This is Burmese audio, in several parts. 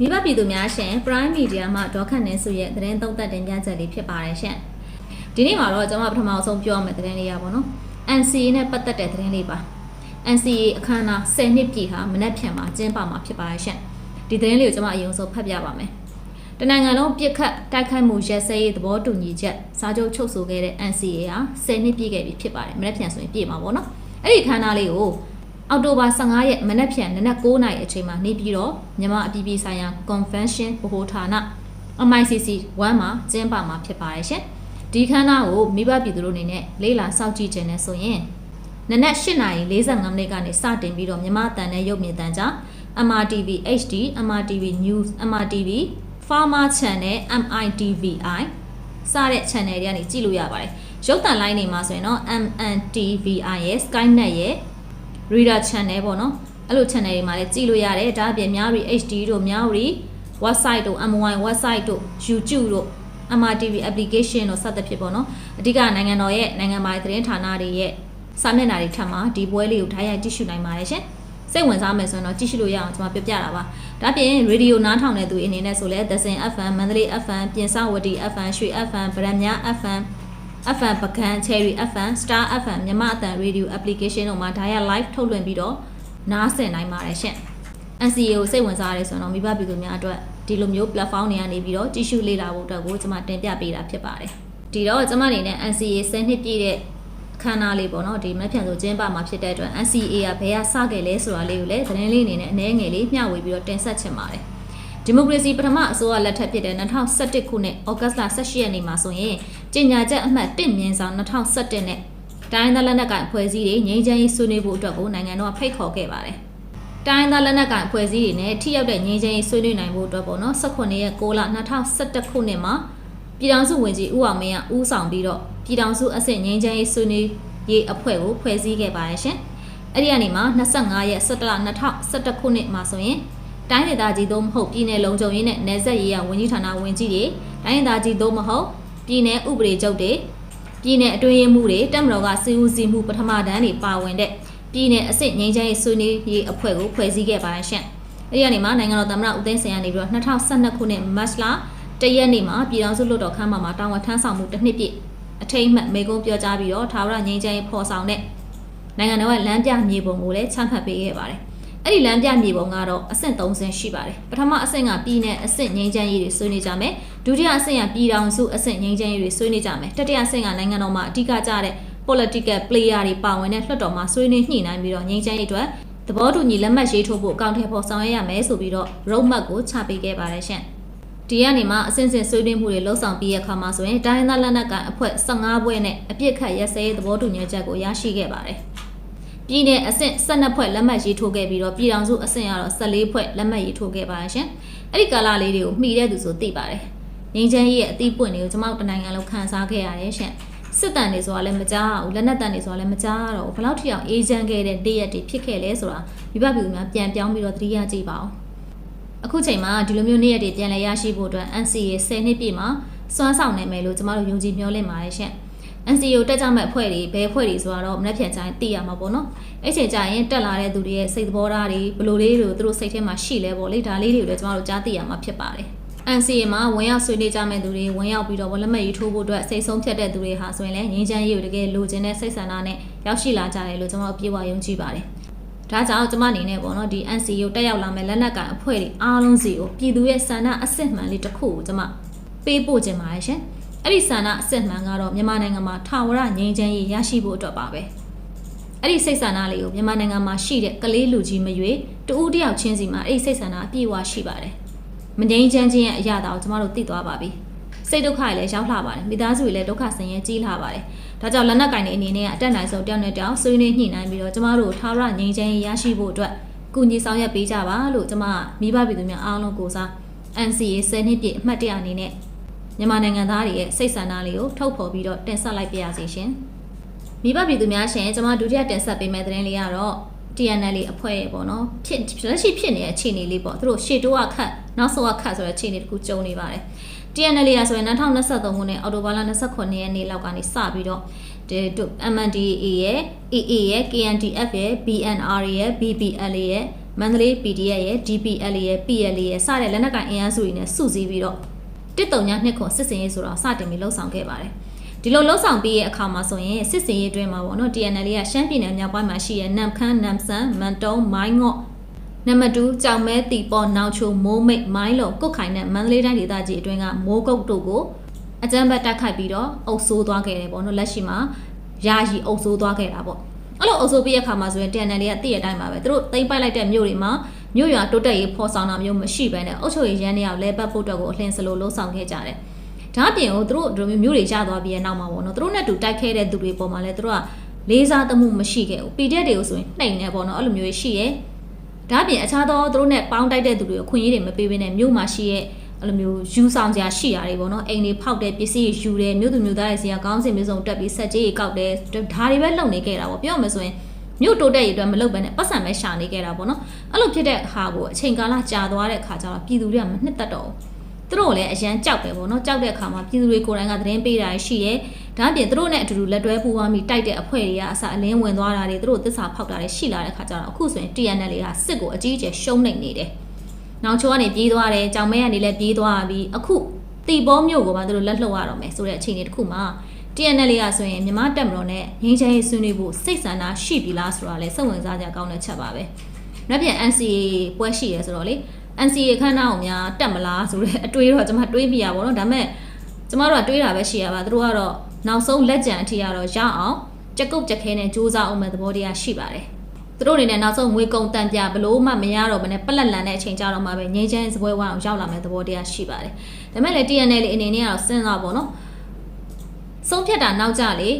မိဘပြည်သူများရှင် Prime Media မှဒေါက်ခန့်နေစုရဲ့သတင်းသုံးသပ်တင်ပြချက်လေးဖြစ်ပါတယ်ရှင်ဒီနေ့မှာတော့ကျွန်မပထမဆုံးပြောရမယ့်သတင်းလေးရပါတော့ NCA နဲ့ပတ်သက်တဲ့သတင်းလေးပါ NCA အခမ်းအနား10နှစ်ပြည့်ဟာမနက်ဖြန်မှာကျင်းပမှာဖြစ်ပါတယ်ရှင်ဒီသတင်းလေးကိုကျွန်မအရင်ဆုံးဖတ်ပြပါမယ်တနင်္ဂနွေလုံးပြစ်ခတ်တိုက်ခိုက်မှုရက်စဲရေးသဘောတူညီချက်စာချုပ်ချုပ်ဆိုခဲ့တဲ့ NCA ဟာ10နှစ်ပြည့်ခဲ့ပြီဖြစ်ပါတယ်မနက်ဖြန်ဆိုရင်ပြည့်မှာပေါ့နော်အဲ့ဒီအခမ်းအနားလေးကို အောက်တိုဘာ15ရက်မနက်ဖြန်နနက်9:00နာရီအချိန်မှာနေပြီးတော့မြန်မာအပြည်ပြည်ဆိုင်ရာ Convention ဗဟိုဌာန MICC 1မှာကျင်းပမှာဖြစ်ပါတယ်ရှင်။ဒီခမ်းနားကိုမိဘပြည်သူတို့အနေနဲ့လေးလာစောင့်ကြည့်ခြင်းနဲ့ဆိုရင်နနက်8:45မိနစ်ကနေစတင်ပြီးတော့မြန်မာတန်တဲ့ရုပ်မြင်သံကြား MRTV HD MRTV News MRTV Farmer Channel MITVI စတဲ့ channel တွေကနေကြည့်လို့ရပါတယ်။ရုပ်သံလိုင်းတွေမှာဆိုရင်တော့ MNTVI ရဲ့ Skynet ရဲ့ reader channel ပေါ့နော်အဲ့လို channel တွေမှာလည်းကြည့်လို့ရတယ်ဒါအပြင်များရီ HD တို့များရီ website တို့ MY website တို့ YouTube တို့ MRTV application တို့စသဖြင့်ပေါ့နော်အဓိကနိုင်ငံတော်ရဲ့နိုင်ငံပိုင်သတင်းဌာနတွေရဲ့စာမျက်နှာတွေထပ်မှာဒီပွဲလေးကိုထားရိုက်ကြည့်ရှုနိုင်ပါတယ်ရှင်စိတ်ဝင်စားမယ်ဆိုရင်တော့ကြည့်ရှုလို့ရအောင်ကျွန်မပြပြတာပါဒါပြင်ရေဒီယိုနားထောင်တဲ့သူအနေနဲ့ဆိုလဲ The Sin FM မန္တလေး FM ပြင်စဝတီ FM ရွှေ FM ဗရမ ्या FM FM ပကံ Cherry FM Star FM မြမအတန် Radio application တို့မှာဒါရ live ထုတ်လွှင့်ပြီးတော့နားဆင်နိုင်ပါတယ်ရှင့် NCA ကိုစိတ်ဝင်စားရဲဆိုတော့မိဘပြည်သူများအတွက်ဒီလိုမျိုး platform တွေကနေပြီးတော့ကြည့်ရှုလေ့လာဖို့အတွက်ကိုကျွန်မတင်ပြပေးတာဖြစ်ပါတယ်ဒီတော့ကျွန်မအနေနဲ့ NCA 10နှစ်ပြည့်တဲ့ခန်းနာလေးပေါ့နော်ဒီမက်ဖြန်ဆိုကျင်းပမှာဖြစ်တဲ့အတွက် NCA ကဘယ်ကစခဲ့လဲဆိုတာလေးကိုလည်းသတင်းလေးအနေနဲ့အနည်းငယ်လေးမျှဝေပြီးတော့တင်ဆက်ချင်ပါတယ် ဒီမိုကရေစီပထမအစိုးရလက်ထက်ဖြစ်တဲ့2011ခုနှစ်ဩဂတ်စ်လ18ရက်နေ့မှာဆိုရင်ကြေညာချက်အမှတ်1မြင်းဆောင်2011နဲ့တိုင်းဒေသလက်နက်ကိုင်အဖွဲ့အစည်းတွေငြိမ်းချမ်းရေးဆွေးနွေးဖို့အတွက်ကိုနိုင်ငံတော်ကဖိတ်ခေါ်ခဲ့ပါတယ်။တိုင်းဒေသလက်နက်ကိုင်အဖွဲ့အစည်းတွေနဲ့ထိရောက်တဲ့ငြိမ်းချမ်းရေးဆွေးနွေးနိုင်ဖို့အတွက်ပေါ့နော်18ရက်6လ2011ခုနှစ်မှာပြည်ထောင်စုဝန်ကြီးဦးအောင်မင်းကဦးဆောင်ပြီးတော့ပြည်ထောင်စုအဆင့်ငြိမ်းချမ်းရေးဆွေးနွေးရေးအဖွဲ့ကိုဖွဲ့စည်းခဲ့ပါတယ်ရှင်။အဲ့ဒီကနေမှ25ရက်17လ2011ခုနှစ်မှာဆိုရင် တိုင်းဒေသကြီးသို့မဟုတ်ပြည်နယ်လုံခြုံရေးနဲ့နယ်စပ်ရေးရာဝန်ကြီးဌာနဝန်ကြီးတွေတိုင်းဒေသကြီးသို့မဟုတ်ပြည်နယ်ဥပဒေချုပ်တွေပြည်နယ်အတွင်းရေးမှူးတွေတပ်မတော်ကစီဦးစီးမှုပထမတန်းတွေပါဝင်တဲ့ပြည်နယ်အဆင့်ငြိမ်းချမ်းရေးဆွေးနွေးရေးအဖွဲ့ကိုဖွဲ့စည်းခဲ့ပါရှင့်အဲ့ဒီကနေမှနိုင်ငံတော်သမ္မတဦးသိန်းစင်ကနေပြီးတော့2012ခုနှစ်မတ်လတရက်နေ့မှာပြည်ထောင်စုလွှတ်တော်ခန်းမမှာတာဝန်ထမ်းဆောင်မှုတစ်နှစ်ပြည့်အထိမ့်မှတ်မေကုန်းပြောကြားပြီးတော့ထာဝရငြိမ်းချမ်းရေးဖော်ဆောင်တဲ့နိုင်ငံတော်ရဲ့လမ်းပြမြေပုံကိုလည်းချမှတ်ပေးခဲ့ပါတယ်။ အဲ့ဒီလမ်းပြမြေပုံကတော့အဆင့်3ဆင့်ရှိပါတယ်။ပထမအဆင့်ကပြည်내အဆင့်ငြိမ်းချမ်းရေးတွေဆွေးနွေးကြမယ်။ဒုတိယအဆင့်ကပြည်ထောင်စုအဆင့်ငြိမ်းချမ်းရေးတွေဆွေးနွေးကြမယ်။တတိယအဆင့်ကနိုင်ငံတော်မှာအဓိကကျတဲ့ political player တွေပါဝင်တဲ့လွှတ်တော်မှာဆွေးနွေးညှိနှိုင်းပြီးတော့ငြိမ်းချမ်းရေးအတွက်သဘောတူညီလက်မှတ်ရေးထိုးဖို့အကောင့်ထဲပေါ်ဆောင်ရွက်ရမယ်ဆိုပြီးတော့ road map ကိုချပေးခဲ့ပါတယ်ရှင့်။ဒီကနေမှအစဉ်စဉ်ဆွေးနွေးမှုတွေလှုပ်ဆောင်ပြီးရခါမှာဆိုရင်တိုင်းဒေသလက်နက်ကန်အဖွဲ့15ဘွဲ့နဲ့အပြစ်ခတ်ရက်စဲရေးသဘောတူညီချက်ကိုရရှိခဲ့ပါတယ်။ ပြည်내အဆင့်12ဖွဲ့လက်မှတ်ရေးထိုးခဲ့ပြီးတော့ပြည်ထောင်စုအဆင့်ကတော့14ဖွဲ့လက်မှတ်ရေးထိုးခဲ့ပါတယ်ရှင်။အဲ့ဒီကာလလေးတွေကိုမှီတဲ့သူဆိုသိပါတယ်။ငင်းချမ်းရေးရဲ့အသီးပွင့်တွေကိုကျွန်မတို့တနိုင်ငံလုံးခန်းစားခဲ့ရတယ်ရှင်။စစ်တမ်းတွေဆိုတာလည်းမကြားဘူးလက်နက်တမ်းတွေဆိုတာလည်းမကြားတော့ဘူးဘယ်လောက်ထိအောင်အေးချမ်းခဲ့တဲ့တရက်တွေဖြစ်ခဲ့လဲဆိုတာမိဘပြည်သူများပြန်ပြောင်းပြီးတော့သတိရကြည့်ပါဦး။အခုချိန်မှာဒီလိုမျိုးနေ့ရက်တွေပြန်လည်ရရှိဖို့အတွက် NCA 10နှစ်ပြည့်မှာစွမ်းဆောင်နိုင်မယ်လို့ကျမတို့ယုံကြည်မျှော်လင့်ပါတယ်ရှင်။ NCA ကိုတက်ကြမဲ့အဖွဲ့တွေဘယ်အဖွဲ့တွေဆိုတာတော့မနေ့ပြန်ချိုင်းသိရမှာပေါ့နော်။အဲ့ချိန်ကျရင်တက်လာတဲ့သူတွေရဲ့စိတ်သဘောထားတွေဘယ်လိုလေးတွေသူတို့စိတ်ထဲမှာရှိလဲပေါ့လေဒါလေးတွေကိုလည်းကျမတို့ကြားသိရမှာဖြစ်ပါတယ်။ NCA မှာဝင်ရောက်ဆွေးနွေးကြမဲ့သူတွေဝင်ရောက်ပြီးတော့ဝလက်မှတ်ရေးထိုးဖို့အတွက်စိတ်ဆုံးဖြတ်တဲ့သူတွေဟာဆိုရင်လည်းငြင်းချမ်းရေးကိုတကယ်လိုချင်တဲ့စိတ်ဆန္ဒနဲ့ရောက်ရှိလာကြတယ်လို့ကျွန်တော်ပြေဝယုံကြည်ပါတယ်။ဒါကြောင့်ကျမအနေနဲ့ပေါ့နော်ဒီ NCA ကိုတက်ရောက်လာမဲ့လက်နက်ကန်အဖွဲ့တွေအားလုံးစီကိုပြည်သူရဲ့ဆန္ဒအစစ်မှန်လေးတစ်ခုကိုကျမပေးပို့ခြင်းပါတယ်ရှင်။ အဲ့ဒီဆန္ဒအစစ်မှန်ကတော့မြန်မာနိုင်ငံမှာထာဝရငြိမ်းချမ်းရေးရရှိဖို့အတွက်ပါပဲ။အဲ့ဒီစိတ်ဆန္ဒလေးကိုမြန်မာနိုင်ငံမှာရှိတဲ့ကလေးလူကြီးမရွေတူဦးတယောက်ချင်းစီမှာအဲ့ဒီစိတ်ဆန္ဒအပြည့်အဝရှိပါတယ်။မငြိမ်းချမ်းခြင်းရဲ့အရာတော်ကျမတို့သိသွားပါပြီ။စိတ်ဒုက္ခတွေလည်းရောက်လာပါတယ်မိသားစုတွေလည်းဒုက္ခဆင်းရဲကြီးလာပါတယ်ဒါကြောင့်လက်နက်ကင်တွေအနေနဲ့အတက်နိုင်ဆုံးတယောက်နဲ့တယောက်ဆွေးနွေးညှိနှိုင်းပြီးတော့ကျမတို့ထာဝရငြိမ်းချမ်းရေးရရှိဖို့အတွက်ကူညီဆောင်ရွက်ပေးကြပါလို့ကျမမိဘပြည်သူများအားလုံးကိုစား NCA 10နှစ်ပြည့်အမှတ်တရအနေနဲ့ မြန်မာနိုင်ငံသားတွေရဲ့စိတ်ဆန္ဒလေးကိုထုတ်ဖော်ပြီးတော့တင်ဆက်လိုက်ပါရစေရှင်မိဘပြည်သူများရှင်ကျမဒုတိယတင်ဆက်ပေးမယ့်သတင်းလေးကတော့ TNL အဖွဲ့ရဲ့ပေါ့နော်ဖြစ်လက်ရှိဖြစ်နေတဲ့အခြေအနေလေးပေါ့သူတို့ရှေ့တိုးကခတ်နောက်ဆုံးကခတ်ဆိုတဲ့အခြေအနေတခုကြုံနေပါတယ် TNL ရဆိုရင်2023ခုနှစ်အောက်တိုဘာလ29ရက်နေ့လောက်ကနေစပြီးတော့ဒီ MNDAA ရဲ့ AA ရဲ့ KNDF ရဲ့ BNR ရဲ့ BPL ရဲ့မန္တလေး PDF ရဲ့ DPL ရဲ့ PL ရဲ့စတဲ့လက်နက်ကိုင်အင်အားစုတွေနဲ့စုစည်းပြီးတော့ တစ်တုံညာနှစ်ခွန်စစ်စင်ရေးဆိုတော့စတင်ပြီးလှုပ်ဆောင်ခဲ့ပါတယ်ဒီလိုလှုပ်ဆောင်ပြီးရဲ့အခါမှာဆိုရင်စစ်စင်ရေးအတွင်းမှာပေါ့နော် TNL ကရှမ်းပြည်နယ်မြောက်ပိုင်းမှာရှိတဲ့နမ်ခမ်းနမ်ဆန်မန်တုံးမိုင်းငော့နံပါတ်2ကြောင်မဲတီပေါ်နောင်ချိုမိုးမိတ်မိုင်းလုံကုတ်ခိုင်နဲ့မန္တလေးတိုင်းဒေသကြီးအတွင်းကမိုးကုတ်တို့ကိုအကြမ်းဖက်တိုက်ခိုက်ပြီးတော့အုပ်ဆိုးသွားခဲ့တယ်ပေါ့နော်လက်ရှိမှာယာယီအုပ်ဆိုးသွားခဲ့တာပေါ့အဲ့လိုအုပ်ဆိုးပြီးတဲ့အခါမှာဆိုရင် TNL ကတည့်ရတိုင်းပါပဲသူတို့တိမ့်ပိုက်လိုက်တဲ့မြို့တွေမှာ မြို့ရွာတိုးတက်ရေးဖော်ဆောင်တာမျိုးမရှိဘဲနဲ့အုပ်ချုပ်ရေးရန်တွေရောက်လဲပတ်ဖို့အတွက်ကိုအလှင်စလိုလှုံ့ဆော်ခဲ့ကြတယ်။ဒါအပြင်ကိုသူတို့ဒီလိုမျိုးတွေရသွားပြီးတဲ့နောက်မှာပေါ့နော်သူတို့နဲ့တူတိုက်ခဲတဲ့သူတွေပေါ်မှာလဲသူတို့ကလေးစားသမှုမရှိခဲ့ဘူး။ PDF တွေကိုဆိုရင်နှိမ်နေပေါ့နော်အဲ့လိုမျိုးရှိရဲ။ဒါအပြင်အခြားသောသူတို့နဲ့ပေါင်းတိုက်တဲ့သူတွေကိုခွင့်ရည်တွေမပေးဘဲနဲ့မြို့မှာရှိရဲ့အဲ့လိုမျိုးယူဆောင်ကြရှိရာတွေပေါ့နော်အိမ်တွေဖောက်တယ်ပစ္စည်းတွေယူတယ်မြို့သူမြို့သားတွေစီကကောင်းစင်မျိုးစုံတက်ပြီးဆက်ကြီးတွေကောက်တယ်ဒါတွေပဲလုပ်နေခဲ့တာပေါ့ပြောရမယ်ဆိုရင် မြို့တိုးတက်ရေးအတွက်မလုပ်ဘဲနဲ့ပတ်စံပဲရှာနေခဲ့တာပေါ့နော်အဲ့လိုဖြစ်တဲ့ဟာကိုအချိန်ကာလကြာသွားတဲ့ခါကျတော့ပြည်သူတွေကမနှစ်သက်တော့ဘူးသူတို့လည်းအရန်ကြောက်တယ်ပေါ့နော်ကြောက်တဲ့အခါမှာပြည်သူတွေကိုယ်တိုင်ကသတင်းပေးတာရှိရဲဒါအပြင်သူတို့နဲ့အတူတူလက်တွဲပူးပေါင်းပြီးတိုက်တဲ့အဖွဲ့တွေကအစအလင်းဝင်သွားတာတွေသူတို့သစ္စာဖောက်တာတွေရှိလာတဲ့ခါကျတော့အခုဆိုရင် TNL တွေကစစ်ကိုအကြီးအကျယ်ရှုံးနေနေတယ်နောက်ချိုးကနေပြေးသွားတယ်ကြောင်မဲကနေလည်းပြေးသွားပြီးအခုတီဘောမြို့ကိုမှသူတို့လက်လှုပ်ရတော့မယ်ဆိုတဲ့အခြေအနေတစ်ခုမှာ TNL ကဆိုရင်မြန်မာတက်မတော်နဲ့ငင်းချဲရေးဆွေးနွေးဖို့စိတ်ဆန္ဒရှိပြီလားဆိုတာလည်းစိတ်ဝင်စားကြကောင်းတဲ့ချက်ပါပဲ။နောက်ပြန် NCA ပွဲရှိရဲဆိုတော့လေ NCA ခန်းနာအောင်များတက်မလားဆိုတဲ့အတွေးတော့ကျွန်မတွေးမိရပါတော့။ဒါပေမဲ့ကျွန်မတို့ကတွေးတာပဲရှိရပါသူတို့ကတော့နောက်ဆုံးလက်ကြံအထိကတော့ရအောင်ကြက်ကုတ်ကြက်ခဲနဲ့စူးစမ်းအောင်မဲ့သဘောတရားရှိပါတယ်။သူတို့အနေနဲ့နောက်ဆုံးငွေကုန်တန်ပြဘလို့မှမရတော့ဘဲနဲ့ပလက်လန်တဲ့အချိန်ကြတော့မှပဲငင်းချမ်းစပွဲဝအောင်ရောက်လာမဲ့သဘောတရားရှိပါတယ်။ဒါပေမဲ့လည်း TNL အနေနဲ့ကတော့စဉ်းစားပေါ့နော်။ ဆုံးဖြတ်တာနောက်ကြလေ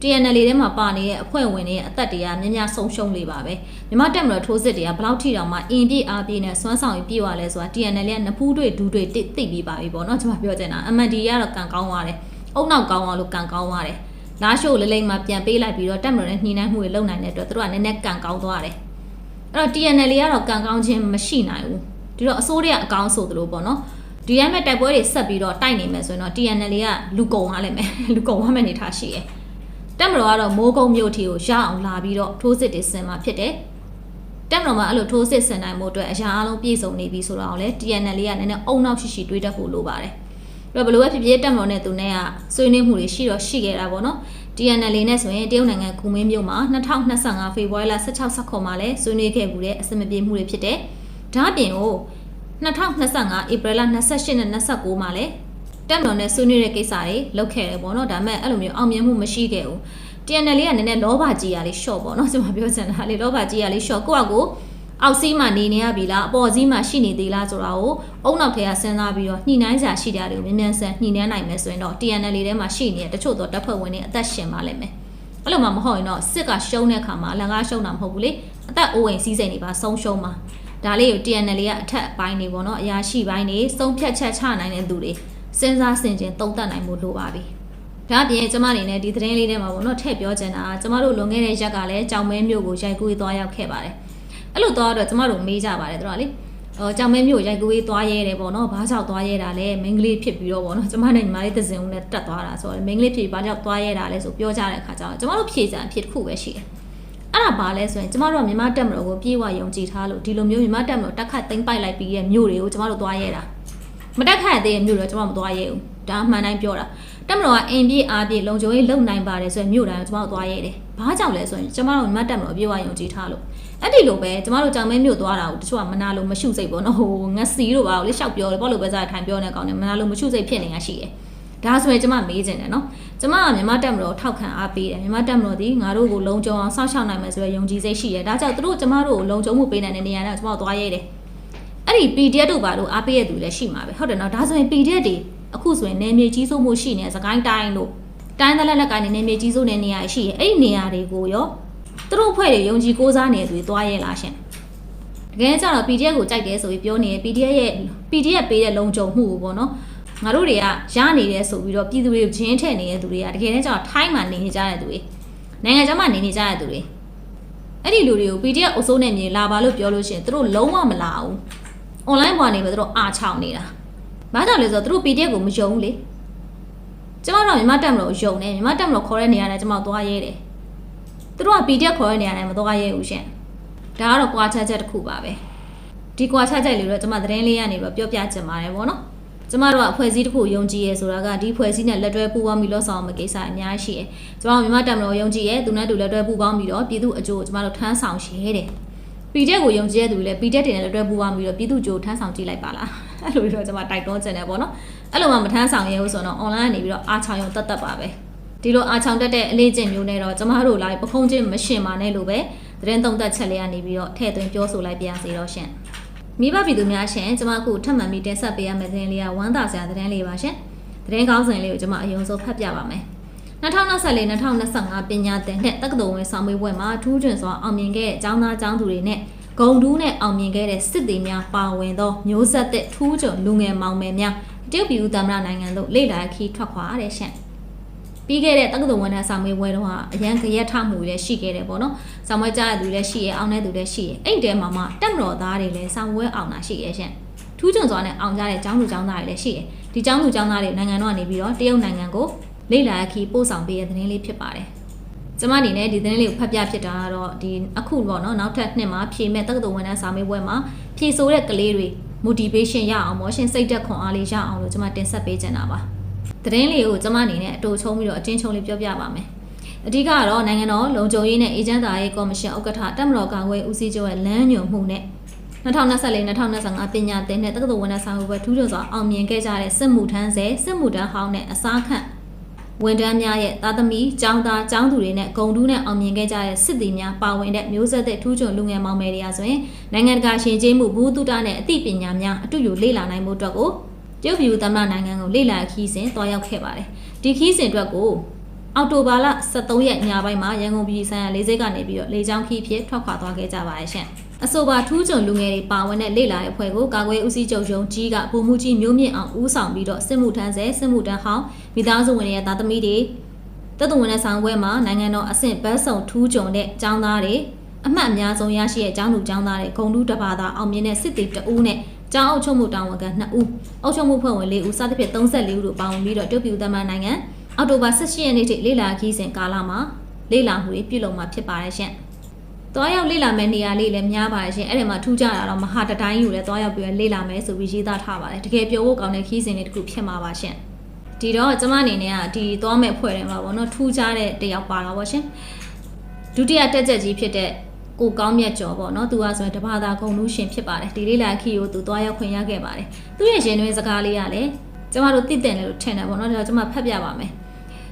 TNL ထဲမှာပါနေတဲ့အဖွဲ့ဝင်တွေရဲ့အသက်တွေကများများဆုံးရှုံးလေပါပဲမြမတက်မလို့ထိုးစစ်တွေကဘလောက်ထိတောင်မှအင်ပြည့်အားပြည့်နဲ့စွမ်းဆောင်ရည်ပြည့်သွားလဲဆိုတာ TNL ရဲ့နဖူးတွေဒူးတွေတိတ်သိပြီးပါပြီပေါ့နော်ကျွန်မပြောချင်တာ MND ကတော့ကန်ကောင်းသွားတယ်အုံနောက်ကောင်းသွားလို့ကန်ကောင်းသွားတယ်လာရှိုးလိမ့်လိမ့်မှာပြန်ပေးလိုက်ပြီးတော့တက်မလို့နဲ့နှီးနှိုင်းမှုတွေလုပ်နိုင်တဲ့အတွက်သူတို့ကနည်းနည်းကန်ကောင်းသွားတယ်အဲ့တော့ TNL ကတော့ကန်ကောင်းခြင်းမရှိနိုင်ဘူးဒီတော့အစိုးရအကောင်းဆိုသလိုပေါ့နော် ဒီရမဲ့တိုက်ပွဲတွေဆက်ပြီးတော့တိုက်နေမယ်ဆိုရင်တော့ TNL ကလူကုံသွားလိမ့်မယ်လူကုံသွားမယ်နေထားရှိရယ်တက်မတော်ကတော့မိုးကုံမြို့ထီကိုရအောင်လာပြီးတော့ထိုးစစ်တွေဆင်มาဖြစ်တယ်တက်မတော်မှာအဲ့လိုထိုးစစ်ဆင်နိုင်မှုအတွက်အရာအလုံးပြည့်စုံနေပြီဆိုတော့လေ TNL ကနည်းနည်းအုံနောက်ရှိရှိတွေးတတ်ဖို့လိုပါတယ်ပြီးတော့ဘလို့ပဲဖြစ်ဖြစ်တက်မတော်နဲ့သူနဲ့ကဆွေးနွေးမှုတွေရှိတော့ရှိခဲ့တာပေါ့နော် TNL နဲ့ဆိုရင်တရုတ်နိုင်ငံကူမင်းမြို့မှာ2025ဖေဖော်ဝါရီလ16ဆက်ခွန်မှာလဲဆွေးနွေးခဲ့မှုတဲ့အစမပြေမှုတွေဖြစ်တယ်ဒါအပြင်ကို 2025ဧပြီလ28နဲ့29မှာလည်းတက်မတော်နဲ့ဆွေးနွေးတဲ့ကိစ္စတွေလုပ်ခဲ့တယ်ပေါ့နော်ဒါပေမဲ့အဲ့လိုမျိုးအောင်မြင်မှုမရှိခဲ့ဘူး TNL ကနည်းနည်းလောဘကြီးရလေး short ပေါ့နော်ကျွန်မပြောချင်တာလေလောဘကြီးရလေး short ကိုယ့်အကိုအောက်စီးမှာနေနေရပြီလားအပေါ်စီးမှာရှိနေသေးလားဆိုတာကိုအုံနောက်ထဲကစဉ်းစားပြီးတော့ညှိနှိုင်းစာရှိတာတွေကိုမြန်မြန်ဆန်ညှိနှိုင်းနိုင်မယ်ဆိုရင်တော့ TNL ထဲမှာရှိနေတဲ့တချို့သောတပ်ဖွဲ့ဝင်တွေအသက်ရှင်ပါလိမ့်မယ်အဲ့လိုမှမဟုတ်ရင်တော့စစ်ကရှုံးတဲ့အခါမှာလန်ကားရှုံးတာမဟုတ်ဘူးလေအသက်အိုးအိမ်စီးစိမ်တွေပါဆုံးရှုံးမှာ ဒါလေးကို TNL ကအထက်ပိုင်းနေပေါ့နော်အရာရှိပိုင်းနေစုံဖြတ်ချက်ချနိုင်တဲ့သူတွေစဉ်းစားဆင်ခြင်သုံးသပ်နိုင်မှုလိုပါပြီဒါအပြင်ကျမအနေနဲ့ဒီသတင်းလေးထဲမှာပေါ့နော်ထည့်ပြောချင်တာကျမတို့လွန်ခဲ့တဲ့ရက်ကလည်းကြောင်မဲမြို့ကိုရိုက်ကူးသွားရောက်ခဲ့ပါတယ်အဲ့လိုသွားတော့ကျမတို့မေးကြပါတယ်တို့ကလေဟိုကြောင်မဲမြို့ရိုက်ကူးသွားရဲတယ်ပေါ့နော်ဘာကြောင့်သွားရဲတာလဲမိန်းကလေးဖြစ်ပြီးတော့ပေါ့နော်ကျမနဲ့ညီမလေးသစင်ဦးနဲ့တက်သွားတာဆိုတော့မိန်းကလေးဖြစ်ပြီးဘာကြောင့်သွားရဲတာလဲဆိုပြောကြတဲ့အခါကျတော့ကျမတို့ဖြေစံအဖြစ်တစ်ခုပဲရှိတယ် အဲ့ဒါဘာလဲဆိုရင်ကျမတို့ကမြန်မာတက်မတော်ကိုပြေးဝယုံကြည်ထားလို့ဒီလိုမျိုးမြန်မာတက်မတော်တက်ခတ်သိမ့်ပိုက်လိုက်ပြီးရဲ့မြို့တွေကိုကျမတို့သွားရဲတာမတက်ခတ်သေးတဲ့မြို့တွေကျမမသွားရဲဘူးဒါအမှန်တိုင်းပြောတာတက်မတော်ကအင်ပြေးအားပြေးလုံခြုံရေးလုံနိုင်ပါတယ်ဆိုရင်မြို့တိုင်းကိုကျမတို့သွားရဲတယ်ဘာကြောင့်လဲဆိုရင်ကျမတို့မြန်မာတက်မတော်ပြေးဝယုံကြည်ထားလို့အဲ့ဒီလိုပဲကျမတို့ကြောင်မဲမြို့သွားတာကိုတချို့ကမနာလို့မရှုစိတ်ပေါ့နော်ဟိုငစီတို့ပါလို့ရှောက်ပြောတယ်ပေါ့လို့ပဲစားထိုင်ပြောနေကောင်းတယ်မနာလို့မရှုစိတ်ဖြစ်နေတာရှိတယ်ဒါဆိုရင်ကျမမေးချင်တယ်နော် ကျမကမြန်မာတက်မတော်ထောက်ခံအားပေးတယ်မြန်မာတက်မတော်ဒီငါတို့ကိုလုံခြုံအောင်စောင့်ရှောက်နိုင်မယ်ဆိုရယ်ယုံကြည်စိတ်ရှိတယ်ဒါကြောင့်သူတို့ကျမတို့ကိုလုံခြုံမှုပေးနိုင်တဲ့နေရာနဲ့ကျမတို့သွားရဲတယ်အဲ့ဒီ PDF တို့ပါလို့အားပေးရသူလည်းရှိမှာပဲဟုတ်တယ်နော်ဒါဆိုရင် PDF တွေအခုဆိုရင်နေမြေကြီးစိုးမှုရှိနေစကိုင်းတိုင်းလို့တိုင်းသလက်လက်ကနေနေမြေကြီးစိုးတဲ့နေရာရှိရအဲ့ဒီနေရာတွေကိုရောသူတို့အဖွဲ့တွေယုံကြည်ကိုးစားနေသူတွေသွားရဲလားရှင်တကယ်ကြတော့ PDF ကိုကြိုက်တယ်ဆိုပြီးပြောနေ PDF ရဲ့ PDF ပေးတဲ့လုံခြုံမှုကိုပေါ့နော် ငါတို့တွေကရနေတယ်ဆိုပြီးတော့ပြည်သူတွေကိုဂျင်းထည့်နေတဲ့သူတွေကတကယ်တမ်းကျတော့ထိုင်းမှာနေနေကြတဲ့သူတွေနိုင်ငံခြားမှာနေနေကြတဲ့သူတွေအဲ့ဒီလူတွေကို PDF အုပ်စိုးနေမြေလာပါလို့ပြောလို့ရှိရင်သူတို့လုံးဝမလာဘူး online ပေါ်နေပဲသူတို့အာချောင်နေတာဘာကြောင့်လဲဆိုတော့သူတို့ PDF ကိုမယုံဘူးလေကျမတို့မြန်မာတက်မလို့ယုံတယ်မြန်မာတက်မလို့ခေါ်တဲ့နေရာနဲ့ကျမတို့သွားရဲတယ်သူတို့က PDF ခေါ်တဲ့နေရာနဲ့မသွားရဲဘူးရှင်ဒါကတော့ကွာခြားချက်တစ်ခုပါပဲဒီကွာခြားချက်လေးတော့ကျွန်မသတင်းလေးကနေပြီးပြောပြချင်ပါတယ်ဗောနော် ကျမတို့ကအဖွဲ့အစည်းတစ်ခုယုံကြည်ရဲဆိုတာကဒီဖွဲ့စည်းနဲ့လက်တွဲပူးပေါင်းပြီးလှုပ်ဆောင်မှုကိစ္စအများကြီးရှိတယ်။ကျမတို့မြန်မာတပ်မတော်ယုံကြည်ရဲသူနဲ့တူလက်တွဲပူးပေါင်းပြီးတော့ပြည်သူအကျိုးကျမတို့ထမ်းဆောင်ရဲတယ်။ပြည်တက်ကိုယုံကြည်ရသူတွေလည်းပြည်တက်တင်နဲ့လက်တွဲပူးပေါင်းပြီးတော့ပြည်သူအကျိုးထမ်းဆောင်ကြည့်လိုက်ပါလား။အဲ့လိုပြီးတော့ကျမတိုက်တွန်းချင်တယ်ပေါ့နော်။အဲ့လိုမှမထမ်းဆောင်ရဲဘူးဆိုတော့ online ကနေပြီးတော့အားချောင်ရုံတက်တက်ပါပဲ။ဒီလိုအားချောင်တက်တဲ့အလေးကျင့်မျိုးနဲ့တော့ကျမတို့လာပခုံးချင်းမရှင်ပါနဲ့လို့ပဲသတင်းသုံးသက်ချက်လေးကနေပြီးတော့ထည့်သွင်းပြောဆိုလိုက်ပါရစေတော့ရှင်။ မိဘပြည်သူများရှင်ကျွန်မအခုထပ်မံပြီးတင်ဆက်ပေးရမယ့်သတင်းလေးကဝမ်းသာစရာသတင်းလေးပါရှင်သတင်းကောင်းစဉ်လေးကိုကျွန်မအယုံဆုံးဖတ်ပြပါမယ်2024-2025ပညာသင်နဲ့တက္ကသိုလ်ဝင်ဆောင်မေးပွဲမှာထူးချွန်စွာအောင်မြင်ခဲ့တဲ့အကြောင်းသားအကြောင်းသူတွေနဲ့ဂုံတူးနဲ့အောင်မြင်ခဲ့တဲ့စစ်သည်များပါဝင်သောမျိုးဆက်သက်ထူးချွန်လူငယ်မောင်မယ်များတရုတ်ပြည်ဦးသမ္မတနိုင်ငံသို့လေ့လာခီးထွက်ခွာတဲ့ရှင် ပြီးခဲ့တဲ့တက္ကသိုလ်ဝန်ထမ်းဆောင်မေးပွဲတော့အရန်ကြရက်ထမှုတွေလည်းရှိခဲ့တယ်ပေါ့နော်။ဆောင်ပွဲကြားရသူလည်းရှိရအောင်တဲ့သူလည်းရှိရ။အဲ့တဲမှာမှတက်မတော်သားတွေလည်းဆောင်ပွဲအောင်တာရှိရရှင်။ထူးချွန်စွာနဲ့အောင်ကြတဲ့ကျောင်းသူကျောင်းသားတွေလည်းရှိရ။ဒီကျောင်းသူကျောင်းသားတွေနိုင်ငံတော်ကနေပြီးတော့တရုတ်နိုင်ငံကိုလေ့လာခီးပို့ဆောင်ပေးတဲ့သတင်းလေးဖြစ်ပါတယ်။ကျမအနေနဲ့ဒီသတင်းလေးကိုဖတ်ပြဖြစ်တာကတော့ဒီအခုပေါ့နော်နောက်ထပ်နှစ်မှာဖြည့်မဲ့တက္ကသိုလ်ဝန်ထမ်းဆောင်မေးပွဲမှာဖြည့်ဆိုတဲ့ကလေးတွေ motivation ရအောင်မောရှင်စိတ်သက်ခွန်အားလေးရအောင်လို့ကျမတင်ဆက်ပေးချင်တာပါ။ သတင်းလေးကိုကျမအနေနဲ့အတူချုံပြီးတော့အချင်းချုံလေးပြောပြပါမယ်။အဓိကကတော့နိုင်ငံတော်လုံခြုံရေးနဲ့အေဂျင့်တာရေးကော်မရှင်ဥက္ကဋ္ဌတက်မတော်ကာကွယ်ဦးစီးချုပ်ရဲ့လမ်းညွှန်မှုနဲ့2024-2025ပညာသင်တဲ့တက္ကသိုလ်ဝန်ထမ်းဆောင်ရွက်ပွဲထူးခြားစွာအောင်မြင်ခဲ့ကြတဲ့စစ်မှုထမ်းဆယ်စစ်မှုထမ်းဟောင်းနဲ့အစားခန့်ဝန်ထမ်းများရဲ့သားသမီး၊ကျောင်းသား၊ကျောင်းသူတွေနဲ့ဂုံတူးနဲ့အောင်မြင်ခဲ့ကြတဲ့စစ်သည်များပါဝင်တဲ့မျိုးဆက်တဲ့ထူးချွန်လူငယ်မောင်မယ်တွေရာဆိုရင်နိုင်ငံတကာရှင်ကျေးမှုဘူးတုတနဲ့အသိပညာများအတူယူလေ့လာနိုင်မှုအတွက်ကို တရုတ်ပြည်သမ္မတနိုင်ငံကိုလေ့လာခီးစဉ်တွားရောက်ခဲ့ပါတယ်။ဒီခီးစဉ်အတွက်ကိုအော်တိုဘာလ23ရက်ညပိုင်းမှာရန်ကုန်ပြည်ဆိုင်ရာလေးစိတ်ကနေပြီးတော့လေကြောင်းခီးဖြစ်ထွက်ခွာသွားခဲ့ကြပါတယ်ရှင်။အဆိုပါထူးချွန်လူငယ်တွေပါဝင်တဲ့လေ့လာရေးအဖွဲ့ကိုကာကွယ်ဦးစီးချုပ်ယုံကြီးကပုံမှုကြီးမျိုးမြင့်အောင်ဦးဆောင်ပြီးတော့စစ်မှုထမ်းဆဲစစ်မှုထမ်းဟောင်းမိသားစုဝင်တွေရဲ့သားသမီးတွေတပ်တော်ဝင်တဲ့ဆောင်ပွဲမှာနိုင်ငံတော်အဆင့်ဘတ်စုံထူးချွန်တဲ့ចောင်းသားတွေအမှတ်အများဆုံးရရှိတဲ့ចောင်းသူចောင်းသားတွေဂုံတူးတပါတာအောင်မြင်တဲ့စစ်တီတအူးနဲ့ ကျောင်းအုပ်ချုပ်မှုတာဝန်ခံ2ဦးအုပ်ချုပ်မှုဖွဲ့ဝင်4ဦးစသဖြင့်34ဦးတို့ပါဝင်ပြီးတော့တရုတ်ပြည်သမ္မတနိုင်ငံအောက်တိုဘာ18ရက်နေ့ထိလေ့လာခီးစဉ်ကာလမှာလေ့လာမှုတွေပြုလုပ်မှာဖြစ်ပါတယ်ရှင်။သွားရောက်လေ့လာမယ့်နေရာလေးလည်းများပါတယ်ရှင်။အဲ့ဒီမှာထူးခြားတာတော့မဟာတတိုင်းယူလည်းသွားရောက်ပြီးလေ့လာမယ်ဆိုပြီးရေးသားထားပါတယ်။တကယ်ပြောဖို့ကောင်းတဲ့ခီးစဉ်တွေတခုဖြစ်မှာပါရှင်။ဒီတော့ကျမအနေနဲ့ကဒီသွားမဲ့ဖွဲ့တယ်မှာပေါ့နော်ထူးခြားတဲ့တယောက်ပါတာပေါ့ရှင်။ဒုတိယတက်ချက်ကြီးဖြစ်တဲ့ ကိုကောင်းမြတ်ကျော်ပေါ့နော်သူကဆိုရင်တဘာသာဂုံလူရှင်ဖြစ်ပါတယ်ဒီလေးလာခီကိုသူသွားရောက်ခွင့်ရခဲ့ပါတယ်သူရဲ့ရင်တွင်းစကားလေးကလည်းကျမတို့သိတဲ့လေလို့ထင်တယ်ပေါ့နော်ဒါတော့ကျမဖတ်ပြပါမယ်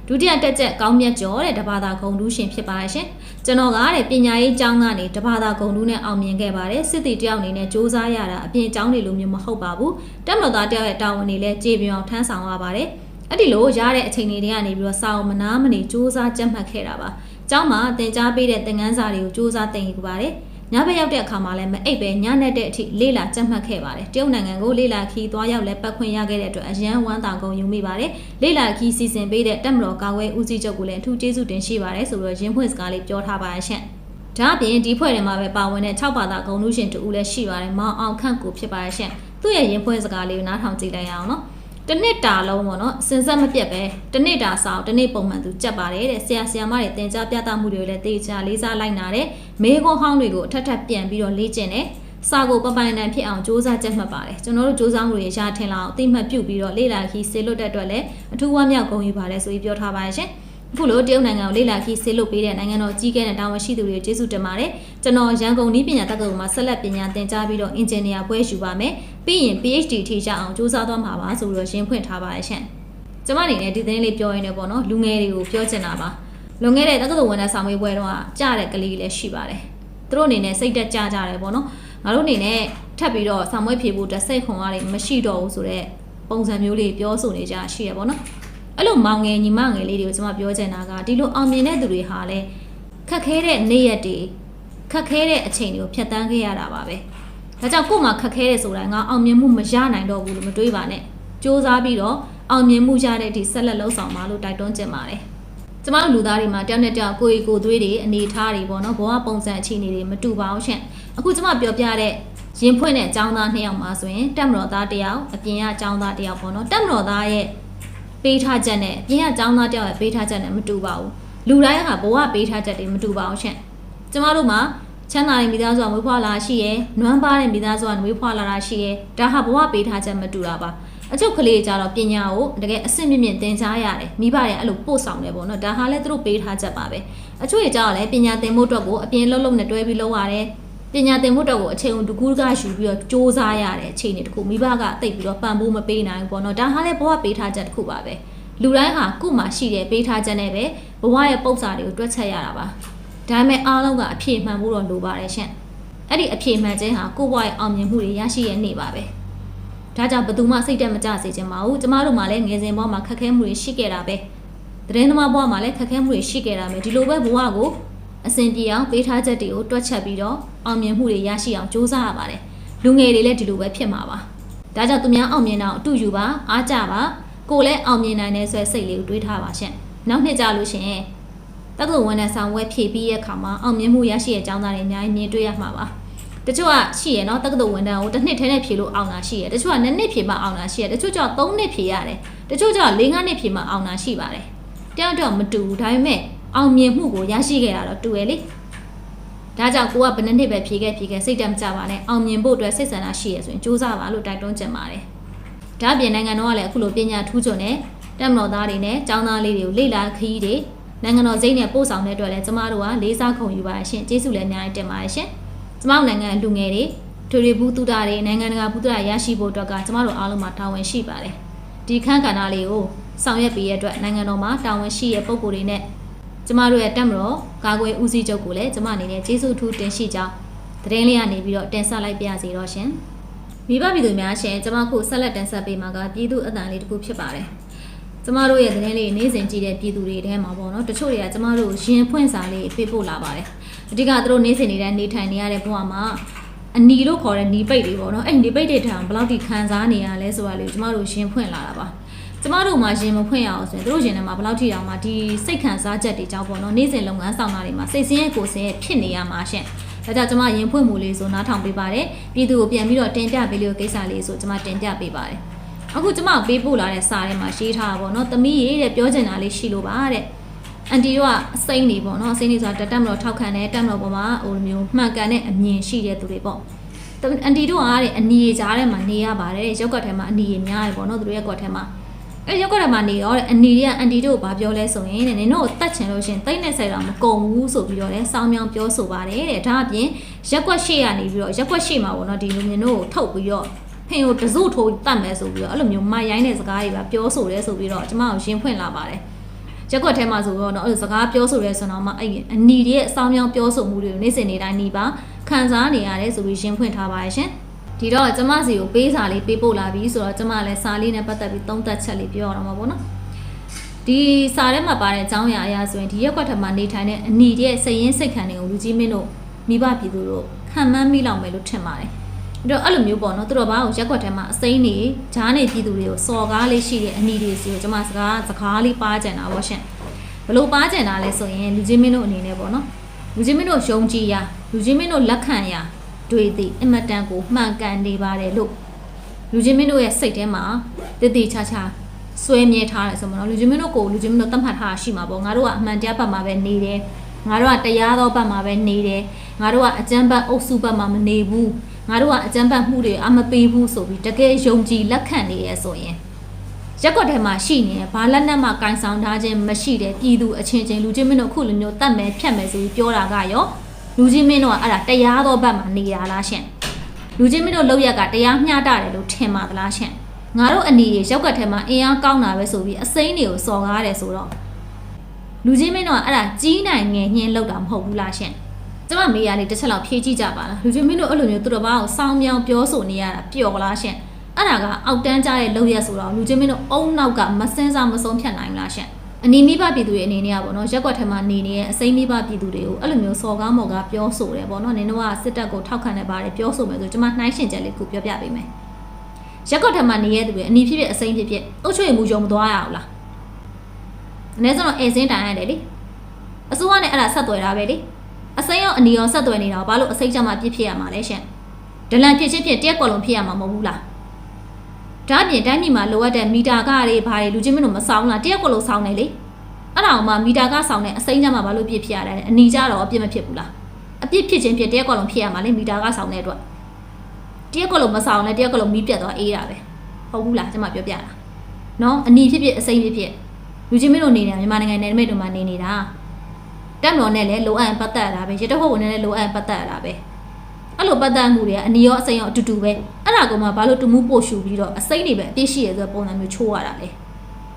ဒုတိယတက်ချက်ကောင်းမြတ်ကျော်တဲ့တဘာသာဂုံလူရှင်ဖြစ်ပါတယ်ရှင်ကျွန်တော်ကတဲ့ပညာရေးကျောင်းကနေတဘာသာဂုံလူနဲ့အောင်မြင်ခဲ့ပါတယ်စစ်တီတယောက်အနေနဲ့စူးစမ်းရတာအပြင်ကျောင်းတွေလိုမျိုးမဟုတ်ပါဘူးတက်မတော်သားတယောက်ရဲ့တာဝန်တွေလည်းကြေပြောင်ထမ်းဆောင်ရပါတယ် အဲ့ဒီလိုရတဲ့အချိန်တွေကနေပြီးတော့စာအုပ်မနာမနေစူးစမ်းကြက်မှတ်ခဲ့တာပါကျောင်းမှာသင်ကြားပေးတဲ့သင်ခန်းစာတွေကိုစူးစမ်းသင်ယူပါတယ်။ညဘက်ရောက်တဲ့အခါမှာလည်းမအိပ်ပဲညနေတဲ့အထိလေ့လာကြက်မှတ်ခဲ့ပါတယ်။တရုတ်နိုင်ငံကိုလေ့လာခီးသွားရောက်လဲပတ်ခွင့်ရခဲ့တဲ့အတွက်အရန်ဝမ်းသာကုန်ယူမိပါတယ်။လေ့လာခီးစီစဉ်ပေးတဲ့တက်မတော်ကာဝဲဦးစီးချုပ်ကိုလည်းအထူးကျေးဇူးတင်ရှိပါတယ်ဆိုပြီးရင်းဖွင့်စကားလေးပြောထားပါရရှင်။ဒါအပြင်ဒီဖွဲ့ထဲမှာပဲပါဝင်တဲ့6ဘာသာဂုဏ်လူရှင်တူဦးလည်းရှိပါတယ်။မောင်အောင်ခန့်ကိုဖြစ်ပါရရှင်။သူ့ရဲ့ရင်းဖွင့်စကားလေးကိုနားထောင်ကြည့်လိုက်ရအောင်နော်။ တနစ်တာလုံးပေါ့နော်စင်ဆက်မပြတ်ပဲတနစ်တာဆောင်တနစ်ပုံမှန်သူကြက်ပါတယ်တဲ့ဆရာဆရာမတွေတင် जा ပြသမှုတွေလည်းတေချာလေးစားလိုက်နာတယ်မေခွန်းဟောင်းတွေကိုအထက်ထပ်ပြန်ပြီးတော့လေ့ကျင့်တယ်စာကိုပပိုင်နိုင်ဖြစ်အောင်စူးစမ်းကြက်မှတ်ပါတယ်ကျွန်တော်တို့စူးစမ်းမှုတွေရထင်လာအောင်အသိမှတ်ပြုပြီးတော့လေ့လာခီးဆေလွတ်တဲ့အတွက်လည်းအထူးဝမ်းမြောက်ဂုဏ်ယူပါတယ်ဆိုပြီးပြောထားပါတယ်ရှင် အခုလိုတရုတ်နိုင်ငံကိုလေ့လာခီးဆေးလုပ်ပေးတဲ့နိုင်ငံတော်ကြီးကဲတဲ့တာဝန်ရှိသူတွေကိုကျေးဇူးတင်ပါတယ်ကျွန်တော်ရန်ကုန်နည်းပညာတက္ကသိုလ်မှာဆက်လက်ပညာသင်ကြားပြီးတော့အင်ဂျင်နီယာဘွဲ့ယူပါမယ်ပြီးရင် PhD ထိကြအောင်စူးစမ်းသွားမှာပါဆိုပြီးတော့ရှင်းဖွင့်ထားပါရရှင်ကျမအနေနဲ့ဒီသတင်းလေးပြောရင်းနဲ့ပေါ့နော်လူငယ်တွေကိုပြောချင်တာပါလွန်ခဲ့တဲ့တက္ကသိုလ်ဝန်ထမ်းဆောင်မေးပွဲတော့ကြားတဲ့ကလေးလည်းရှိပါတယ်သူတို့အနေနဲ့စိတ်တက်ကြကြတယ်ပေါ့နော်ငါတို့အနေနဲ့ထပ်ပြီးတော့ဆောင်မွေးဖြေဖို့တစိတ်ခွန်အားတွေမရှိတော့ဘူးဆိုတော့ပုံစံမျိုးလေးပြောဆိုနေကြရှိရပေါ့နော် အဲ့လိုမောင်ငယ်ညီမငယ်လေးတွေကိုကျွန်မပြောချင်တာကဒီလိုအောင်မြင်တဲ့သူတွေဟာလည်းခက်ခဲတဲ့နေ့ရက်တွေခက်ခဲတဲ့အချိန်တွေကိုဖြတ်တန်းခဲ့ရတာပါပဲဒါကြောင့်ကို့မှာခက်ခဲတယ်ဆိုတာငါအောင်မြင်မှုမရနိုင်တော့ဘူးလို့မတွေးပါနဲ့စူးစမ်းပြီးတော့အောင်မြင်မှုရတဲ့အထိဆက်လက်လှုပ်ဆောင်ပါလို့တိုက်တွန်းချင်ပါတယ်ကျမတို့လူသားတွေမှာတယောက်နဲ့တယောက်ကိုယ်ကိုယ်သွေးတွေအနေထားတွေပေါ့နော်ဘဝပုံစံအခြေအနေတွေမတူပါဘူးရှင့်အခုကျမပြောပြတဲ့ရင်ဖွင့်တဲ့အကြောင်းသားနှစ်ယောက်မှာဆိုရင်တက်မတော်သားတစ်ယောက်အပြင်ကအကြောင်းသားတစ်ယောက်ပေါ့နော်တက်မတော်သားရဲ့ ပေးထားချက်နဲ့အပြင်ကအကြောင်းသားတစ်ယောက်ရဲ့ပေးထားချက်နဲ့မတူပါဘူးလူတိုင်းကဘဝပေးထားချက်တွေမတူပါဘူးရှင့်ကျမတို့မှာချမ်းသာတဲ့မိသားစုကမွေးဖွားလာတာရှိရယ်နွမ်းပါတဲ့မိသားစုကမွေးဖွားလာတာရှိရယ်ဒါဟာဘဝပေးထားချက်မတူတာပါအကျုပ်ကလေးကြတော့ပညာကိုတကယ်အဆင့်မြင့်မြင့်သင်ကြားရတယ်မိဘတွေအဲ့လိုပို့ဆောင်တယ်ပေါ့နော်ဒါဟာလည်းသူတို့ပေးထားချက်ပါပဲအချို့တွေကြတော့လည်းပညာသင်ဖို့အတွက်ကိုအပြင်လုံးလုံးနဲ့တွဲပြီးလုပ်ရတယ် ပညာသင်ဖို့အတွက်ကိုအချိန်ကိုတကူးတကယူပြီးတော့စူးစမ်းရတဲ့အခြေအနေတစ်ခုမိဘကတိတ်ပြီးတော့ပံ့ပိုးမပေးနိုင်ဘူးပေါ့နော်ဒါဟာလည်းဘဝပေးထားချက်တစ်ခုပါပဲလူတိုင်းဟာကို့မှာရှိတဲ့ပေးထားချက်နဲ့ပဲဘဝရဲ့ပုံစံတွေကိုတွက်ချက်ရတာပါဒါပေမဲ့အားလုံးကအဖြေမှန်ဖို့တော့လိုပါတယ်ရှင့်အဲ့ဒီအဖြေမှန်ခြင်းဟာကိုယ့်ဘဝရဲ့အောင်မြင်မှုတွေရရှိရနေပါပဲဒါကြောင့်ဘယ်သူမှစိတ်တက်မကြစေချင်ပါဘူးကျမတို့မှလည်းငယ်စဉ်ဘဝမှာခက်ခဲမှုတွေရှိခဲ့တာပဲသတင်းသမားဘဝမှာလည်းခက်ခဲမှုတွေရှိခဲ့တာပဲဒီလိုပဲဘဝကို အစဉ်ပြေအောင်ပေးထားချက်တွေကိုတွက်ချက်ပြီးတော့အောင်မြင်မှုတွေရရှိအောင်ကြိုးစားရပါတယ်လူငယ်တွေလည်းဒီလိုပဲဖြစ်မှာပါဒါကြောင့်သူများအောင်မြင်အောင်အတူယူပါအားကြပါကိုယ်လည်းအောင်မြင်နိုင်တဲ့ဆွဲစိတ်လေးကိုတွေးထားပါရှင့်နောက်နှစ်ကြလို့ရှိရင်တက္ကသိုလ်ဝန်ထမ်းဆောင်ဝဲဖြည့်ပြီးရဲ့အခါမှာအောင်မြင်မှုရရှိရဲ့အကြောင်းသားတွေအများကြီးမြင်တွေ့ရမှာပါတချို့ကရှိရနော်တက္ကသိုလ်ဝန်ထမ်းကိုတစ်နှစ်ထဲနဲ့ဖြည့်လို့အောင်တာရှိရတချို့ကနှစ်နှစ်ဖြည့်မှအောင်တာရှိရတချို့ကျတော့သုံးနှစ်ဖြည့်ရတယ်တချို့ကျတော့၄၅နှစ်ဖြည့်မှအောင်တာရှိပါတယ်တယောက်တော့မတူဘူးဒါပေမဲ့ အောင်မြင်မှုကိုရရှိခဲ့တာတော့တူရလေဒါကြောင့်ကိုကဘယ်နှစ်နှစ်ပဲဖြည့်ခဲ့ဖြည့်ခဲ့စိတ်တက်မကြပါနဲ့အောင်မြင်ဖို့အတွက်စိတ်ဆန္ဒရှိရဆိုရင်စူးစမ်းပါလို့တိုက်တွန်းချင်ပါတယ်ဒါအပြင်နိုင်ငံတော်ကလည်းအခုလိုပညာထူးချွန်တဲ့တက်မတော်သားတွေနဲ့ကျောင်းသားလေးတွေကိုလေ့လာခရီးတွေနိုင်ငံတော်စိတ်နဲ့ပို့ဆောင်တဲ့အတွက်လည်းကျမတို့ကလေးစားခုံယူပါရှင်ကျေးဇူးလည်းအများကြီးတင်ပါတယ်ရှင်ကျမတို့နိုင်ငံလူငယ်တွေထွေထွေဘူးတုဒတွေနိုင်ငံတကာဘူးတုဒရရှိဖို့အတွက်ကကျမတို့အားလုံးမှာတာဝန်ရှိပါတယ်ဒီခန်းကဏ္ဍလေးကိုဆောင်ရွက်ပေးရတဲ့အတွက်နိုင်ငံတော်မှာတာဝန်ရှိတဲ့ပုံကိုယ်တွေနဲ့ ကျမတို့ရဲ့တက်မတော်ကာကွယ်ဦးစီးချုပ်ကိုလည်းကျမအနေနဲ့ကျေးဇူးထူးတင်ရှိကြောင်းသတင်းလေးကနေပြီးတော့တင်ဆက်လိုက်ပါစီတော့ရှင်မိဘပြည်သူများရှင်ကျမခုဆက်လက်တင်ဆက်ပေးမှာကပြည်သူအသံလေးတစ်ခုဖြစ်ပါတယ်ကျမတို့ရဲ့သတင်းလေးနေ့စဉ်ကြည့်တဲ့ပြည်သူတွေထဲမှာပေါ့နော်တချို့တွေကကျမတို့ရင်ဖွင့်စာလေးပေးပို့လာပါတယ်အဓိကသူတို့နေ့စဉ်နေတဲ့နေထိုင်နေရတဲ့ဘဝမှာအနီလို့ခေါ်တဲ့နီပိတ်တွေပေါ့နော်အဲ့နီပိတ်တွေထံဘယ်လောက်ထိခံစားနေရလဲဆိုတာလေးကိုကျမတို့ရင်ဖွင့်လာတာပါ ကျမတို့မှာရင်မဖွင့်ရအောင်ဆိုရင်သူတို့ရင်ထဲမှာဘယ်လောက်ထိတောင်မှဒီစိတ်ခံစားချက်တွေကြောင့်ပေါ့နော်နေ့စဉ်လုပ်ငန်းဆောင်တာတွေမှာစိတ်ဆင်းရဲကိုယ်ဆင်းရဲဖြစ်နေရမှာရှင့်ဒါကြောင့်ကျမရင်ဖွင့်မှုလေးဆိုနားထောင်ပေးပါတယ်ပြည်သူကိုပြန်ပြီးတော့တင်ပြပေးလို့ကိစ္စလေးဆိုကျမတင်ပြပေးပါတယ်အခုကျမပေးပို့လာတဲ့စာထဲမှာရေးထားတာပေါ့နော်သမီးရေးတဲ့ပြောချင်တာလေးရှိလို့ပါတဲ့အန်တီတို့ကအစိမ့်နေပေါ့နော်အစိမ့်နေဆိုတာတက်မလို့ထောက်ခံတယ်တက်မလို့ပေါ်မှာဟိုလိုမျိုးမှန်ကန်တဲ့အမြင်ရှိတဲ့သူတွေပေါ့အန်တီတို့ကတဲ့အနီရကြားထဲမှာနေရပါတယ်ရုပ်ကတ်ထဲမှာအနီရများရပေါ့နော်သူတို့ရဲ့ကွက်ထဲမှာ အဲရုပ်ကတ်ထဲမှာနေရောတဲ့အနီရကအန်တီတို့ကိုဘာပြောလဲဆိုရင်တဲ့နင်တို့ကိုတတ်ချင်လို့ရှရင်တိတ်နဲ့ဆိုင်တော့မကုန်ဘူးဆိုပြီးတော့လဲစောင်းမြောင်းပြောဆိုပါတယ်တဲ့ဒါအပြင်ရက်ကွက်ရှေ့ကနေပြီးတော့ရက်ကွက်ရှေ့မှာပေါ့နော်ဒီလူမျိုးတို့ကိုထုတ်ပြီးတော့ ဖင်ကိုတစုထိုးတတ်မယ်ဆိုပြီးတော့အဲ့လိုမျိုးမရိုင်းတဲ့စကားတွေပါပြောဆိုရဲဆိုပြီးတော့ကျမကိုရင်ဖွင့်လာပါတယ်ရက်ကွက်ထဲမှာဆိုတော့เนาะအဲ့လိုစကားပြောဆိုရဲဆိုတော့မှအဲ့အနီရဲ့အဆောင်မြောင်းပြောဆိုမှုတွေကိုနေ့စဉ်နေ့တိုင်းနေပါခံစားနေရတယ်ဆိုပြီးရင်ဖွင့်ထားပါရဲ့ရှင် ဒီတော့ကျမစီကိုပေးစာလေးပေးပို့လာပြီဆိုတော့ကျမလည်းစာလေးနဲ့ပတ်သက်ပြီးသုံးသပ်ချက်လေးပြောရအောင်ပါပေါ့နော်ဒီစာထဲမှာပါတဲ့အကြောင်းအရာအရဆိုရင်ဒီရက်ကွက်ထက်မှာနေထိုင်တဲ့အနီရဲ့စိတ်ရင်းစိတ်ခံတွေကိုလူကြီးမင်းတို့မိဘပြည်သူတို့ခံမှန်းမိလောက်မယ်လို့ထင်ပါတယ်အဲ့တော့အဲ့လိုမျိုးပေါ့နော်သူတို့ဘာကိုရက်ကွက်ထဲမှာအစိမ့်နေဂျားနေပြည်သူတွေကိုစော်ကားလေးရှိတဲ့အနီတွေစီကိုကျွန်မစကားစကားလေးပါကြံတာပေါ့ရှင်ဘလို့ပါကြံတာလဲဆိုရင်လူချင်းမင်းတို့အနေနဲ့ပေါ့နော်လူချင်းမင်းတို့ယုံကြည်ရလူချင်းမင်းတို့လက်ခံရ တွေ့သည်အင်မတန်ကိုမှန်ကန်နေပါတယ်လို့လူချင်းမင်းတို့ရဲ့စိတ်ထဲမှာတည်တည်ချာချာဆွဲမြဲထားတယ်ဆိုမလို့လူချင်းမင်းတို့ကိုလူချင်းမင်းတို့တတ်မှတ်ထားတာရှိမှာပေါ့ငါတို့ကအမှန်တရားဘက်မှာပဲနေတယ်ငါတို့ကတရားသောဘက်မှာပဲနေတယ်ငါတို့ကအကျမ်းဘတ်အုပ်စုဘက်မှာမနေဘူးငါတို့ကအကြမ်းဖက်မှုတွေအမပေးဘူးဆိုပြီးတကယ်ယုံကြည်လက်ခံနေရဆိုရင်ရက်ကွက်ထဲမှာရှိနေဘာလက်နက်မှကင်ဆောင်ထားခြင်းမရှိတဲ့ပြည်သူအချင်းချင်းလူချင်းမင်းတို့ခုလိုမျိုးတတ်မယ်ဖြတ်မယ်ဆိုပြီးပြောတာကရော လူချင်းမင်းတို့ကအဲ့ဒါတရားသောဘက်မှာနေတာလားရှင်လူချင်းမင်းတို့လောက်ရက်ကတရားမျှတတယ်လို့ထင်ပါသလားရှင်ငါတို့အနီရေရောက်ကတ်ထဲမှာအင်အားကောင်းတာပဲဆိုပြီးအစိမ်းတွေကိုစော်ကားတယ်ဆိုတော့လူချင်းမင်းတို့ကအဲ့ဒါကြီးနိုင်ငယ်ညင်းလောက်တာမဟုတ်ဘူးလားရှင်ကျမမေးရလေးတစ်ချက်လောက်ဖြေကြည့်ကြပါလားလူချင်းမင်းတို့အဲ့လိုမျိုးသူတို့ဘာကိုစောင်းမြောင်းပြောဆိုနေရတာပျော်လားရှင်အဲ့ဒါကအောက်တန်းကြတဲ့လောက်ရက်ဆိုတော့လူချင်းမင်းတို့အုံနောက်ကမစင်းစားမဆုံးဖြတ်နိုင်ဘူးလားရှင် အနီးမိဘပြည်သူတွေအနေနဲ့ကပေါ့နော်ရက်ကွက်ထဲမှာနေနေတဲ့အစိမ်းမိဘပြည်သူတွေကိုအဲ့လိုမျိုးစော်ကားမော်ကားပြောဆိုတယ်ပေါ့နော်နင်တို့ကစစ်တပ်ကိုထောက်ခံနေပါတယ်ပြောဆိုမယ်ဆိုကျွန်မနှိုင်းရှင်ချက်လေးခုပြောပြပေးမယ်ရက်ကွက်ထဲမှာနေရတဲ့သူတွေအနီးဖြစ်ဖြစ်အစိမ်းဖြစ်ဖြစ်အုတ်ချွေမှုယုံမသွားရအောင်လားအနည်းဆုံးတော့အဲစင်းတိုင်ရတယ်လေအစိုးရနဲ့အဲ့ဒါဆက်သွယ်တာပဲလေအစိမ်းရောအနီရောဆက်သွယ်နေတာဘာလို့အစိမ်းချမှပြစ်ဖြစ်ရမှာလဲရှင်ဒလန်ဖြစ်ချင်းဖြစ်တက်ကွက်လုံးဖြစ်ရမှာမဟုတ်ဘူးလား ဒါအပြင်တိုင်းပြည်မှာလိုအပ်တဲ့မီတာကတွေဘာတွေလူချင်းမင်းတို့မဆောင်လားတက်ကွက်လုံးဆောင်နေလေအဲ့ဒါအောင်မှမီတာကဆောင်နေအစိမ်းချမှဘာလို့ပြစ်ဖြစ်ရလဲအနီကြတော့အပြစ်မဖြစ်ဘူးလားအပြစ်ဖြစ်ချင်းဖြစ်တရက်ကောက်လုံးဖြစ်ရမှာလေမီတာကဆောင်တဲ့အတွက်တရက်ကောက်လုံးမဆောင်လဲတရက်ကောက်လုံးမီးပြတ်သွားအေးတာပဲဟုတ်ဘူးလားကျွန်မပြောပြတာနော်အနီဖြစ်ဖြစ်အစိမ့်ဖြစ်ဖြစ်လူချင်းမင်းတို့နေနေတာမြန်မာနိုင်ငံနယ်နိမိတ်တို့မှာနေနေတာတက်မတော်နဲ့လည်းလိုအပ်ရင်ပတ်သက်ရတာပဲရတဟုတ်ဝင်နဲ့လည်းလိုအပ်ရင်ပတ်သက်ရတာပဲ အဲ့လိုပတ်သက်မှုတွေကအနီရောအစိမ့်ရောအတူတူပဲအဲ့ဒါကမှဘာလို့တူမှုပို့ရှူပြီးတော့အစိမ့်တွေပဲအပြစ်ရှိရဆိုတဲ့ပုံစံမျိုးချိုးရတာလေ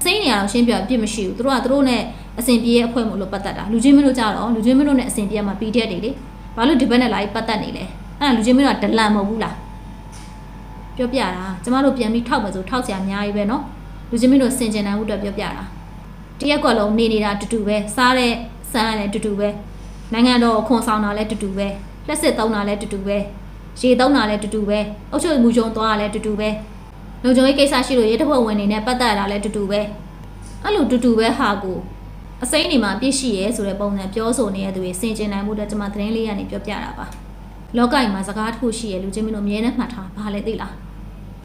စိတ်နေရတော့ရှင်းပြအပြစ်မရှိဘူးသူတို့ကသူတို့နဲ့အစဉ်ပြေရဲ့အဖွဲ့မို့လို့ပတ်သက်တာလူချင်းမင်းတို့ကြတော့လူချင်းမင်းတို့နဲ့အစဉ်ပြေမှာ PDF တွေလေဘာလို့ဒီဘက်နဲ့လာပြီးပတ်သက်နေလဲအဲ့ဒါလူချင်းမင်းတို့ကဒလန်မဟုတ်ဘူးလားပြောပြတာကျမတို့ပြန်ပြီးထောက်မယ်ဆိုထောက်ကြအများကြီးပဲเนาะလူချင်းမင်းတို့စင်ကျင်နိုင်မှုအတွက်ပြောပြတာတရက်ကွက်လုံးနေနေတာတူတူပဲစားတဲ့စမ်းရတယ်တူတူပဲနိုင်ငံတော်ခွန်ဆောင်တာလည်းတူတူပဲ လက်စစ်သုံးတာလည်းတူတူပဲရေသုံးတာလည်းတူတူပဲအုတ်ချုပ်မူချုံသွားတာလည်းတူတူပဲလုံခြုံရေးကိစ္စရှိလို့ရဲတပ်ဖွဲ့ဝင်တွေနဲ့ပတ်သက်ရတာလည်းတူတူပဲအဲ့လိုတူတူပဲဟာကိုအစိမ့်နေမှာပြည့်ရှိရဲဆိုတဲ့ပုံစံပြောဆိုနေတဲ့သူတွေစင်ကျင်နိုင်မှုအတွက်ကျွန်မသတင်းလေးကနေပြောပြတာပါလောကကြီးမှာစကားတစ်ခုရှိရလူချင်းမင်းတို့အမြဲတမ်းမှတ်ထားဘာလဲသိလား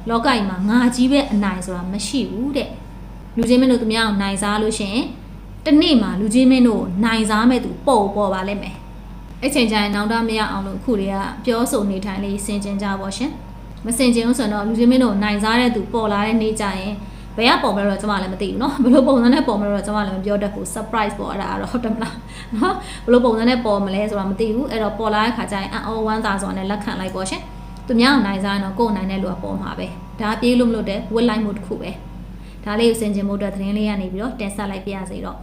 လောကကြီးမှာငါကြီးပဲအနိုင်ဆိုတာမရှိဘူးတဲ့လူချင်းမင်းတို့သူများကိုနိုင်စားလို့ရှရင်တနေ့မှာလူချင်းမင်းတို့ကိုနိုင်စားမဲ့သူပို့ပေါ်ပါလိမ့်မယ် အဲ့ချိန်ကျရင်နောင်တမရအောင်လို့အခုတွေကပြောဆိုနေထိုင်လေးစင်ကျင်ကြပါရှင်မစင်ကျင်ဘူးဆိုတော့လူချင်းမင်းတို့ကိုနိုင်စားတဲ့သူပေါ်လာတဲ့နေ့ကျရင် ဘယ်ကပေါ်မလဲတော့ကျွန်မလည်းမသိဘူးเนาะဘယ်လိုပုံစံနဲ့ပေါ်မလဲတော့ကျွန်မလည်းမပြောတတ်ဘူး surprise ပေါ့အဲ့ဒါကတော့ဟုတ်တယ်မလားเนาะဘယ်လိုပုံစံနဲ့ပေါ်မလဲဆိုတာမသိဘူးအဲ့တော့ပေါ်လာတဲ့ခါကျရင်အအော်ဝမ်းသာဆိုတာနဲ့လက်ခံလိုက်ပေါ့ရှင်သူများအောင်နိုင်စားရင်တော့ကိုယ်နိုင်တဲ့လူကပေါ်မှာပဲဒါပြေးလို့မလို့တဲ့ဝစ်လိုက်မှုတစ်ခုပဲဒါလေးကိုစင်ကျင်မှုအတွက်သတင်းလေးကနေပြီးတော့တင်ဆက်လိုက်ပြရစီတော့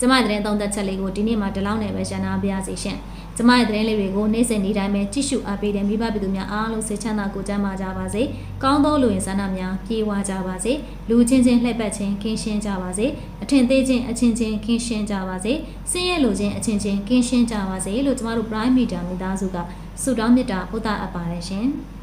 ကျမသတင်းသုံးသက်ချက်လေးကိုဒီနေ့မှာဒီလောက်နဲ့ပဲရှင်းနာပြရစီရှင် ကျမရဲ့သတင်းလေးတွေကိုနေ့စဉ်နေ့တိုင်းပဲကြည့်ရှုအားပေးတဲ့မိဘပြည်သူများအားလုံးစိတ်ချမ်းသာကိုယ်ကျန်းမာကြပါစေ။ကောင်းသောလူရင်ဆန္ဒများပြေဝကြပါစေ။လူချင်းချင်းလှည့်ပတ်ခြင်းကင်းရှင်းကြပါစေ။အထင်သေးခြင်းအချင်းချင်းကင်းရှင်းကြပါစေ။စင်းရဲလူချင်းအချင်းချင်းကင်းရှင်းကြပါစေလို့ကျမတို့ Prime Media မိသားစုကဆုတောင်းမေတ္တာပို့သအပ်ပါတယ်ရှင်။